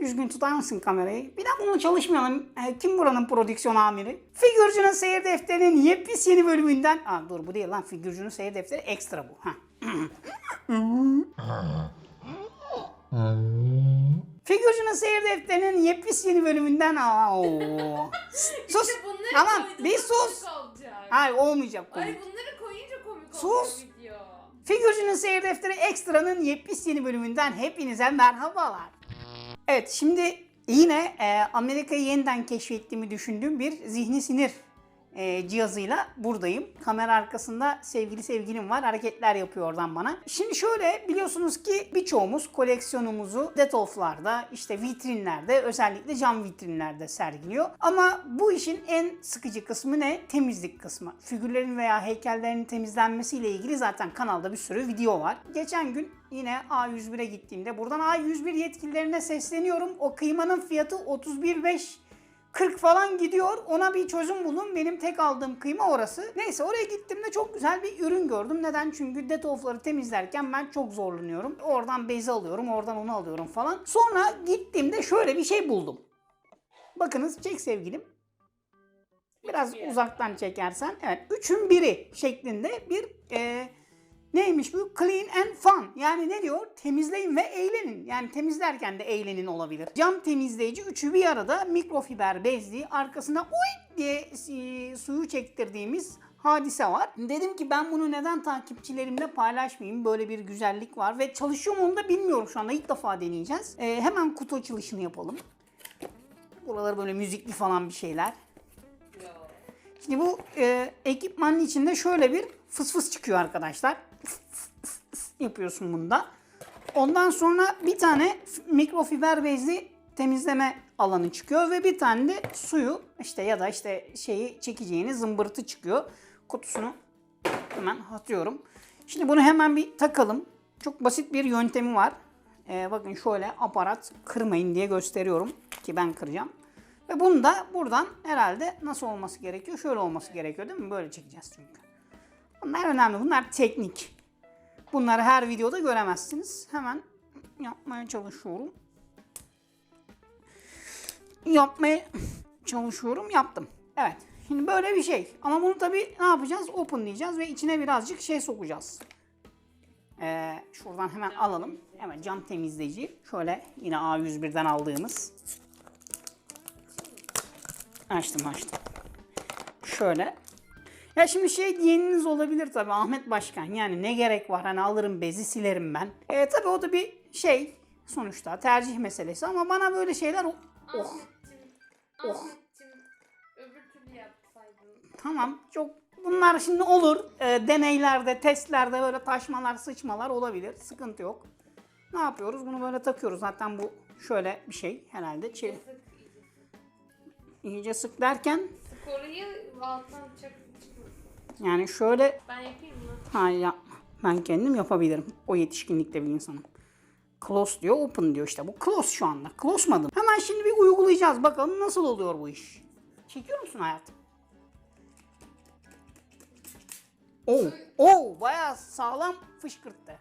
Düzgün tutar mısın kamerayı? Bir dakika bunu çalışmayalım. E, kim buranın prodüksiyon amiri? Figürcünün seyir defterinin yepyeni yeni bölümünden... Aa, dur bu değil lan. Figürcünün seyir defteri ekstra bu. Ha. Figürcünün seyir defterinin yepyeni yeni bölümünden... Aa, oo. Sus. İşte bunları Tamam koydum, bir sus. olacak. Hayır olmayacak komik. Ay bunları koyunca komik Sus. video. Figürcünün Seyir Defteri Ekstra'nın yepyeni yeni bölümünden hepinize merhabalar. Evet şimdi yine Amerika'yı yeniden keşfettiğimi düşündüğüm bir zihni sinir e, cihazıyla buradayım. Kamera arkasında sevgili sevgilim var. Hareketler yapıyor oradan bana. Şimdi şöyle biliyorsunuz ki birçoğumuz koleksiyonumuzu detolflarda, işte vitrinlerde, özellikle cam vitrinlerde sergiliyor. Ama bu işin en sıkıcı kısmı ne? Temizlik kısmı. Figürlerin veya heykellerin temizlenmesiyle ilgili zaten kanalda bir sürü video var. Geçen gün yine A101'e gittiğimde buradan A101 yetkililerine sesleniyorum. O kıymanın fiyatı 31.5 40 falan gidiyor. Ona bir çözüm bulun. Benim tek aldığım kıyma orası. Neyse oraya gittiğimde çok güzel bir ürün gördüm. Neden? Çünkü detolfları temizlerken ben çok zorlanıyorum. Oradan bezi alıyorum, oradan onu alıyorum falan. Sonra gittiğimde şöyle bir şey buldum. Bakınız çek sevgilim. Biraz Bir. uzaktan çekersen. Evet. Üçün biri şeklinde bir e, neymiş bu? Clean and fun. Yani ne diyor? Temizleyin ve eğlenin. Yani temizlerken de eğlenin olabilir. Cam temizleyici üçü bir arada mikrofiber bezli arkasına uy diye e, suyu çektirdiğimiz hadise var. Dedim ki ben bunu neden takipçilerimle paylaşmayayım? Böyle bir güzellik var ve çalışıyor mu onu da bilmiyorum şu anda. İlk defa deneyeceğiz. E, hemen kutu açılışını yapalım. Buraları böyle müzikli falan bir şeyler. Şimdi bu e, ekipmanın içinde şöyle bir fıs fıs çıkıyor arkadaşlar. Fıs fıs fıs yapıyorsun bunda. Ondan sonra bir tane mikrofiber bezli temizleme alanı çıkıyor ve bir tane de suyu işte ya da işte şeyi çekeceğiniz zımbırtı çıkıyor. Kutusunu hemen atıyorum. Şimdi bunu hemen bir takalım. Çok basit bir yöntemi var. Ee, bakın şöyle aparat kırmayın diye gösteriyorum ki ben kıracağım. Ve bunu da buradan herhalde nasıl olması gerekiyor? Şöyle olması gerekiyor değil mi? Böyle çekeceğiz çünkü. Bunlar önemli. Bunlar teknik. Bunları her videoda göremezsiniz. Hemen yapmaya çalışıyorum. Yapmaya çalışıyorum. Yaptım. Evet. Şimdi böyle bir şey. Ama bunu tabii ne yapacağız? Open diyeceğiz ve içine birazcık şey sokacağız. Ee, şuradan hemen alalım. Hemen cam temizleyici. Şöyle yine A101'den aldığımız. Açtım açtım. Şöyle. Ya şimdi şey diyeniniz olabilir tabii Ahmet Başkan. Yani ne gerek var hani alırım bezi silerim ben. E tabii o da bir şey sonuçta tercih meselesi ama bana böyle şeyler oh Oh. Ahmetciğim, öbür türlü yapsaydın. tamam çok bunlar şimdi olur. E, deneylerde, testlerde böyle taşmalar, sıçmalar olabilir. Sıkıntı yok. Ne yapıyoruz? Bunu böyle takıyoruz. Zaten bu şöyle bir şey herhalde. Çevir. İyice. Sık derken Sık orayı alttan çak yani şöyle Ben yapayım mı? Hayır yapma. Ben kendim yapabilirim. O yetişkinlikte bir insanım. Close diyor, open diyor işte. Bu close şu anda. Close mı adım? Hemen şimdi bir uygulayacağız. Bakalım nasıl oluyor bu iş. Çekiyor musun hayatım? Oo, oo bayağı sağlam fışkırttı.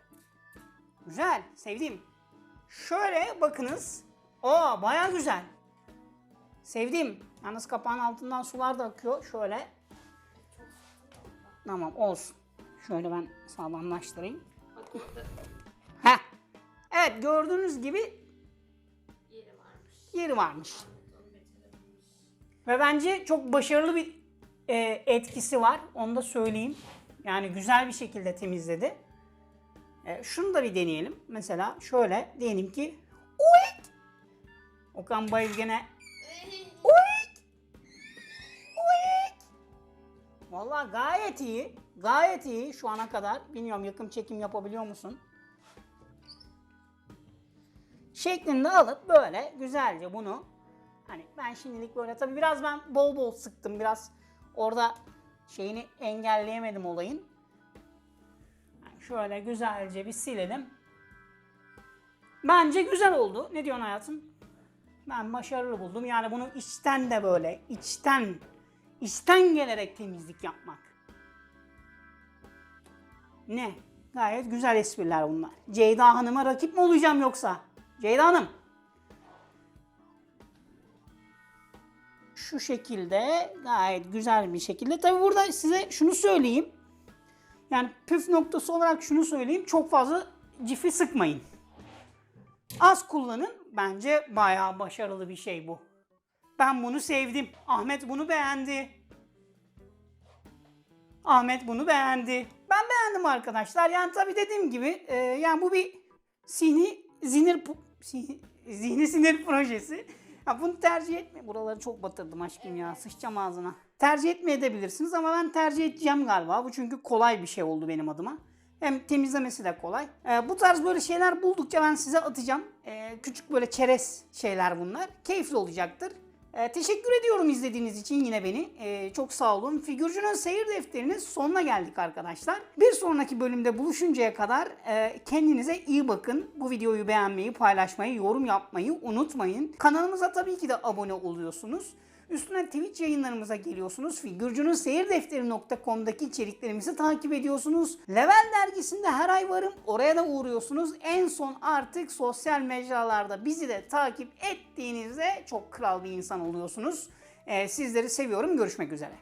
Güzel, sevdim. Şöyle bakınız. Oo bayağı güzel. Sevdim. Yalnız kapağın altından sular da akıyor. Şöyle. Tamam olsun. Şöyle ben sağlamlaştırayım. Heh. Evet gördüğünüz gibi yeri varmış. Ve bence çok başarılı bir e, etkisi var. Onu da söyleyeyim. Yani güzel bir şekilde temizledi. E, şunu da bir deneyelim. Mesela şöyle diyelim ki Uyk! Okan Bayır Valla gayet iyi. Gayet iyi şu ana kadar. Bilmiyorum yakın çekim yapabiliyor musun? Şeklinde alıp böyle güzelce bunu Hani ben şimdilik böyle tabii biraz ben bol bol sıktım. Biraz orada şeyini engelleyemedim olayın. Yani şöyle güzelce bir silelim. Bence güzel oldu. Ne diyorsun hayatım? Ben başarılı buldum. Yani bunu içten de böyle, içten, içten gelerek temizlik yapmak. Ne? Gayet güzel espriler bunlar. Ceyda Hanım'a rakip mi olacağım yoksa? Ceyda Hanım. şu şekilde gayet güzel bir şekilde. Tabi burada size şunu söyleyeyim. Yani püf noktası olarak şunu söyleyeyim. Çok fazla cifi sıkmayın. Az kullanın. Bence bayağı başarılı bir şey bu. Ben bunu sevdim. Ahmet bunu beğendi. Ahmet bunu beğendi. Ben beğendim arkadaşlar. Yani tabii dediğim gibi e, yani bu bir sini zinir pu- si- zihni sinir projesi. Ya bunu tercih etme. Buraları çok batırdım aşkım ya. Sıçacağım ağzına. Tercih etmeyebilirsiniz ama ben tercih edeceğim galiba. Bu çünkü kolay bir şey oldu benim adıma. Hem temizlemesi de kolay. Ee, bu tarz böyle şeyler buldukça ben size atacağım. Ee, küçük böyle çerez şeyler bunlar. Keyifli olacaktır. Ee, teşekkür ediyorum izlediğiniz için yine beni. Ee, çok sağ olun. Figürcünün seyir defterinin sonuna geldik arkadaşlar. Bir sonraki bölümde buluşuncaya kadar e, kendinize iyi bakın. Bu videoyu beğenmeyi, paylaşmayı, yorum yapmayı unutmayın. Kanalımıza tabii ki de abone oluyorsunuz. Üstüne Twitch yayınlarımıza geliyorsunuz. Figürcünün seyirdefteri.com'daki içeriklerimizi takip ediyorsunuz. Level dergisinde her ay varım. Oraya da uğruyorsunuz. En son artık sosyal mecralarda bizi de takip ettiğinizde çok kral bir insan oluyorsunuz. Ee, sizleri seviyorum. Görüşmek üzere.